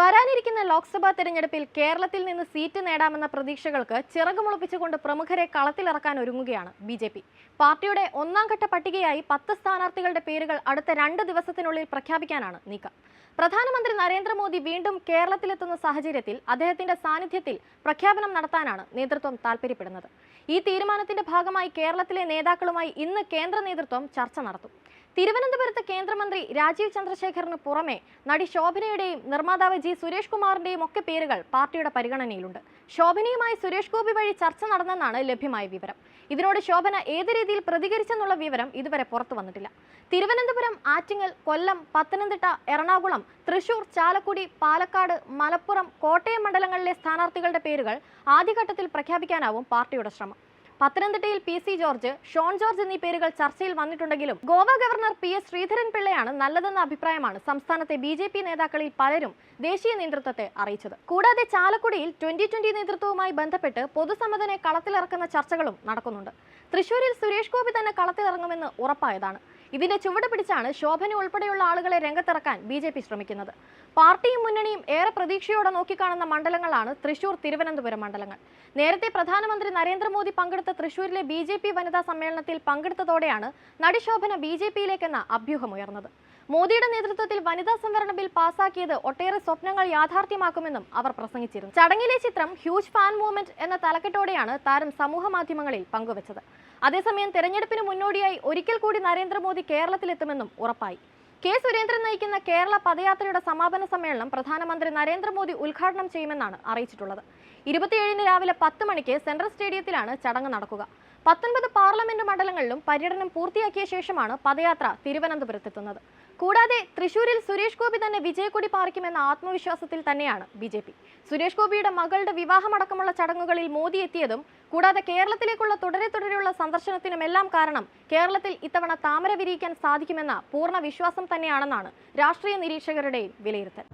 വരാനിരിക്കുന്ന ലോക്സഭാ തെരഞ്ഞെടുപ്പിൽ കേരളത്തിൽ നിന്ന് സീറ്റ് നേടാമെന്ന പ്രതീക്ഷകൾക്ക് ചിറകുമുളപ്പിച്ചുകൊണ്ട് പ്രമുഖരെ കളത്തിലിറക്കാൻ ഒരുങ്ങുകയാണ് ബി ജെ പി. പാർട്ടിയുടെ ഒന്നാം ഘട്ട പട്ടികയായി പത്ത് സ്ഥാനാർത്ഥികളുടെ പേരുകൾ അടുത്ത രണ്ട് ദിവസത്തിനുള്ളിൽ പ്രഖ്യാപിക്കാനാണ് നീക്കം. പ്രധാനമന്ത്രി നരേന്ദ്രമോദി വീണ്ടും കേരളത്തിലെത്തുന്ന സാഹചര്യത്തിൽ അദ്ദേഹത്തിന്റെ സാന്നിധ്യത്തിൽ പ്രഖ്യാപനം നടത്താനാണ് നേതൃത്വം താൽപര്യപ്പെടുന്നത്. ഈ തീരുമാനത്തിന്റെ ഭാഗമായി കേരളത്തിലെ നേതാക്കളുമായി ഇന്ന് കേന്ദ്ര നേതൃത്വം ചർച്ച നടത്തും. തിരുവനന്തപുരത്ത് കേന്ദ്രമന്ത്രി രാജീവ് ചന്ദ്രശേഖറിന് പുറമെ നടി ശോഭനയുടെയും നിർമ്മാതാവ് ജി സുരേഷ് കുമാറിന്റെയും ഒക്കെ പേരുകൾ പാർട്ടിയുടെ പരിഗണനയിലുണ്ട്. ശോഭനയുമായി സുരേഷ് ഗോപി വഴി ചർച്ച നടന്നെന്നാണ് ലഭ്യമായ വിവരം. ഇതിനോട് ശോഭന ഏത് രീതിയിൽ പ്രതികരിച്ചെന്നുള്ള വിവരം ഇതുവരെ പുറത്തു വന്നിട്ടില്ല. തിരുവനന്തപുരം ആറ്റിങ്ങൽ കൊല്ലം പത്തനംതിട്ട എറണാകുളം തൃശൂർ ചാലക്കുടി പാലക്കാട് മലപ്പുറം കോട്ടയം മണ്ഡലങ്ങളിലെ സ്ഥാനാർത്ഥികളുടെ പേരുകൾ ആദ്യഘട്ടത്തിൽ പ്രഖ്യാപിക്കാനാവും പാർട്ടിയുടെ ശ്രമം. പത്തനംതിട്ടയിൽ P C George Shone George എന്നീ പേരുകൾ ചർച്ചയിൽ വന്നിട്ടുണ്ടെങ്കിലും Goa governor P S Sreedharan പിള്ളയാണ് നല്ലതെന്ന അഭിപ്രായമാണ് സംസ്ഥാനത്തെ ബി ജെ പി നേതാക്കളിൽ പലരും ദേശീയ നേതൃത്വത്തെ അറിയിച്ചത്. കൂടാതെ ചാലക്കുടിയിൽ ട്വന്റി ട്വന്റി നേതൃത്വവുമായി ബന്ധപ്പെട്ട് പൊതുസമ്മതനെ കളത്തിലിറക്കുന്ന ചർച്ചകളും നടക്കുന്നുണ്ട്. തൃശൂരിൽ സുരേഷ് ഗോപി തന്നെ കളത്തിലിറങ്ങുമെന്ന് ഉറപ്പായതാണ്. ഇതിന്റെ ചുവട് പിടിച്ചാണ് ശോഭന ഉൾപ്പെടെയുള്ള ആളുകളെ രംഗത്തിറക്കാൻ ബി ശ്രമിക്കുന്നത്. പാർട്ടിയും മുന്നണിയും ഏറെ പ്രതീക്ഷയോടെ നോക്കിക്കാണുന്ന മണ്ഡലങ്ങളാണ് തൃശൂർ തിരുവനന്തപുരം മണ്ഡലങ്ങൾ. നേരത്തെ പ്രധാനമന്ത്രി നരേന്ദ്രമോദി പങ്കെടുത്ത തൃശൂരിലെ ബി വനിതാ സമ്മേളനത്തിൽ പങ്കെടുത്തതോടെയാണ് നടി ശോഭന ബി ജെ പിയിലേക്കെന്ന അഭ്യൂഹമുയർന്നത്. മോദിയുടെ നേതൃത്വത്തിൽ വനിതാ സംവരണ ബിൽ പാസാക്കിയത് ഒട്ടേറെ സ്വപ്നങ്ങൾ യാഥാർത്ഥ്യമാക്കുമെന്നും അവർ പ്രസംഗിച്ചിരുന്നു. ചടങ്ങിലെ ചിത്രം ഹ്യൂജ് ഫാൻ മൂവ്മെന്റ് എന്ന തലക്കെട്ടോടെയാണ് താരം സമൂഹ മാധ്യമങ്ങളിൽ പങ്കുവച്ചത്. അതേസമയം തെരഞ്ഞെടുപ്പിന് മുന്നോടിയായി ഒരിക്കൽ കൂടി നരേന്ദ്രമോദി കേരളത്തിലെത്തുമെന്നും ഉറപ്പായി. കെ സുരേന്ദ്രൻ നയിക്കുന്ന കേരള പദയാത്രയുടെ സമാപന സമ്മേളനം പ്രധാനമന്ത്രി നരേന്ദ്രമോദി ഉദ്ഘാടനം ചെയ്യുമെന്നാണ് അറിയിച്ചിട്ടുള്ളത്. ഇരുപത്തിയേഴിന് രാവിലെ പത്ത് മണിക്ക് സെൻട്രൽ സ്റ്റേഡിയത്തിലാണ് ചടങ്ങ് നടക്കുക. പത്തൊൻപത് പാർലമെന്റ് മണ്ഡലങ്ങളിലും പര്യടനം പൂർത്തിയാക്കിയ ശേഷമാണ് പദയാത്ര തിരുവനന്തപുരത്തെത്തുന്നത്. കൂടാതെ തൃശൂരിൽ സുരേഷ് ഗോപി തന്നെ വിജയക്കൊടി പാറിക്കുമെന്ന ആത്മവിശ്വാസത്തിൽ തന്നെയാണ് ബി ജെ പി. സുരേഷ് ഗോപിയുടെ മകളുടെ വിവാഹമടക്കമുള്ള ചടങ്ങുകളിൽ മോദി എത്തിയതും കൂടാതെ കേരളത്തിലേക്കുള്ള തുടരെ തുടരെയുള്ള സന്ദർശനത്തിനുമെല്ലാം കാരണം കേരളത്തിൽ ഇത്തവണ താമര വിരിയിക്കാൻ സാധിക്കുമെന്ന പൂർണ വിശ്വാസം തന്നെയാണെന്നാണ് രാഷ്ട്രീയ നിരീക്ഷകരുടെയും വിലയിരുത്തൽ.